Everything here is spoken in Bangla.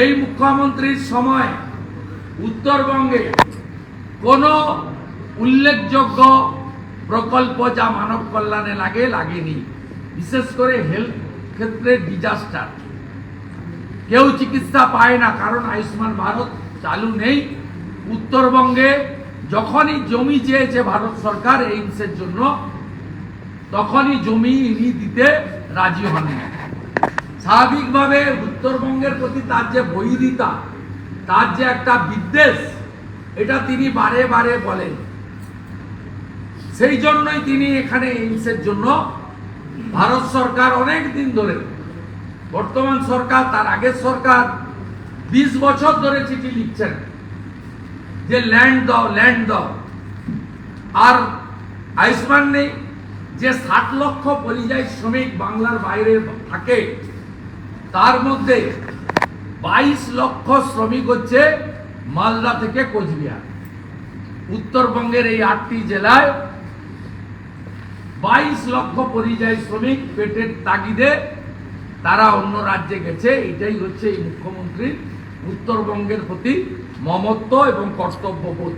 এই মুখ্যমন্ত্রীর সময় উত্তরবঙ্গে কোনো উল্লেখযোগ্য প্রকল্প যা মানব কল্যাণে লাগে, লাগেনি। বিশেষ করে হেলথ ক্ষেত্রে ডিজাস্টার কেউ চিকিৎসা পায় না, কারণ আয়ুষ্মান ভারত চালু নেই। উত্তরবঙ্গে যখনই জমি চেয়েছে ভারত সরকার, এইমসের জন্য, তখনই জমি ইনি দিতে রাজি হননি। স্বাভাবিকভাবে উত্তরবঙ্গের প্রতি তার যে বৈরিতা, তার যে একটা বিদ্বেষ, এটা তিনি বারে বারে বলেন। সেই জন্যই তিনি এখানে এইমসের জন্য ভারত সরকার অনেক দিন ধরে, বর্তমান সরকার, তার আগের সরকার, বিশ বছর ধরে চিঠি লিখছেন যে ল্যান্ড দাও ল্যান্ড দাও। আর আয়ুষ্মান নেই, যে ষাট লক্ষ পরিযায়ী শ্রমিক বাংলার বাইরে থাকে তার মধ্যে বাইশ লক্ষ শ্রমিক হচ্ছে মালদা থেকে কোচবিহার। উত্তরবঙ্গের এই আটটি জেলায় বাইশ লক্ষ পরিযায়ী শ্রমিক পেটের তাগিদে তারা অন্য রাজ্যে গেছে। এটাই হচ্ছে এই মুখ্যমন্ত্রীর উত্তরবঙ্গের প্রতি মমত্ব এবং কর্তব্যবোধ।